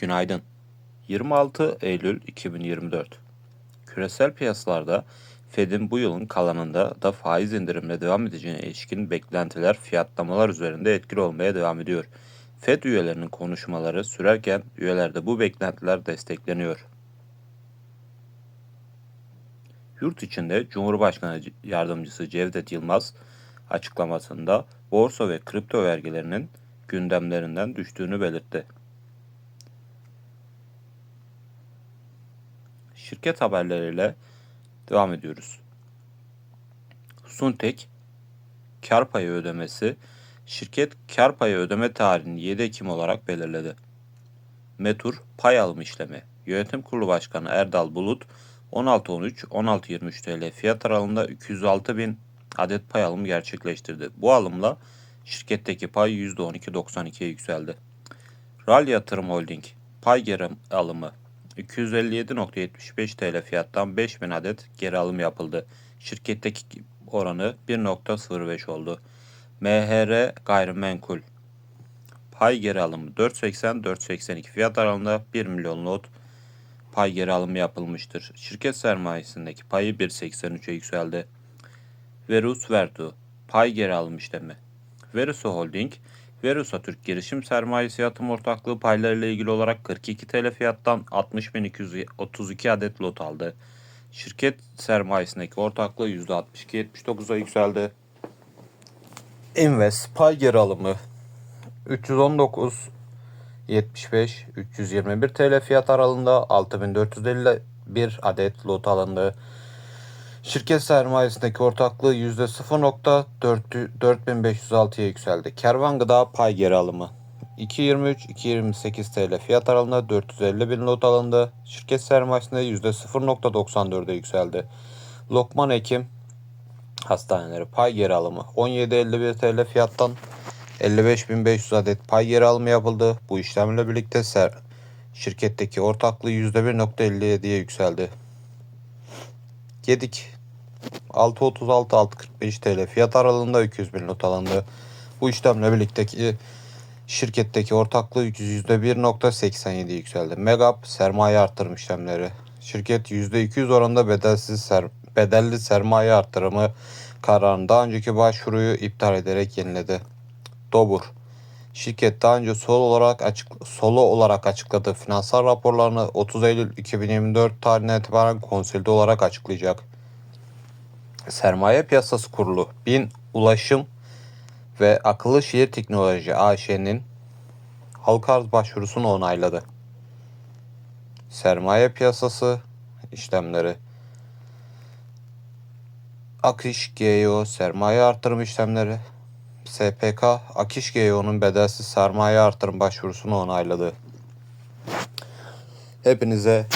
Günaydın. 26 Eylül 2024. Küresel piyasalarda Fed'in bu yılın kalanında da faiz indirimle devam edeceğine ilişkin beklentiler fiyatlamalar üzerinde etkili olmaya devam ediyor. Fed üyelerinin konuşmaları sürerken üyelerde bu beklentiler destekleniyor. Yurt içinde Cumhurbaşkanı Yardımcısı Cevdet Yılmaz açıklamasında borsa ve kripto vergilerinin gündemlerinden düştüğünü belirtti. Şirket haberleriyle devam ediyoruz. Suntek kar payı ödemesi şirket kar payı ödeme tarihini 7 Ekim olarak belirledi. Metur pay alım işlemi Yönetim Kurulu Başkanı Erdal Bulut 16.13-16.23 TL fiyat aralığında 206 bin adet pay alımı gerçekleştirdi. Bu alımla şirketteki pay %12.92'ye yükseldi. RAL Yatırım Holding pay geri alımı 257.75 TL fiyattan 5000 adet geri alım yapıldı. Şirketteki oranı 1.05 oldu. MHR Gayrimenkul pay geri alımı 4.80-4.82 fiyat aralığında 1 milyon lot pay geri alımı yapılmıştır. Şirket sermayesindeki payı 1.83'e yükseldi. Verus Verdu pay geri alım işlemi. Verusa Holding Verusa Türk girişim sermayesi yatım ortaklığı paylarıyla ilgili olarak 42 TL fiyattan 60.232 adet lot aldı. Şirket sermayesindeki ortaklığı %62.79'a yükseldi. Invest pay geri alımı 319 75 321 TL fiyat aralığında 6451 adet lot alındı. Şirket sermayesindeki ortaklığı %0.4506'ya yükseldi. Kervan Gıda pay geri alımı 2.23-2.28 TL fiyat aralığında 450 bin lot alındı. Şirket sermayesinde %0.94'e yükseldi. Lokman Ekim Hastaneleri pay geri alımı 17.51 TL fiyattan 55.500 adet pay geri alımı yapıldı. Bu işlemle birlikte ser şirketteki ortaklığı %1.57'ye yükseldi. Gedik 6.36-6.45 TL fiyat aralığında 200 bin not alındı. Bu işlemle birlikteki şirketteki ortaklığı %1.87 yükseldi. Megap sermaye artırım işlemleri. Şirket %200 oranında bedelsiz ser, bedelli sermaye artırımı kararını daha önceki başvuruyu iptal ederek yeniledi. Dobur Şirket daha önce solo olarak açık solo olarak açıkladığı finansal raporlarını 30 Eylül 2024 tarihine itibaren konsolide olarak açıklayacak. Sermaye Piyasası Kurulu BİN Ulaşım ve Akıllı Şehir Teknoloji AŞ'nin halka arz başvurusunu onayladı. Sermaye piyasası işlemleri Akış GEO sermaye artırım işlemleri SPK Akış GEO'nun bedelsiz sermaye artırım başvurusunu onayladı. Hepinize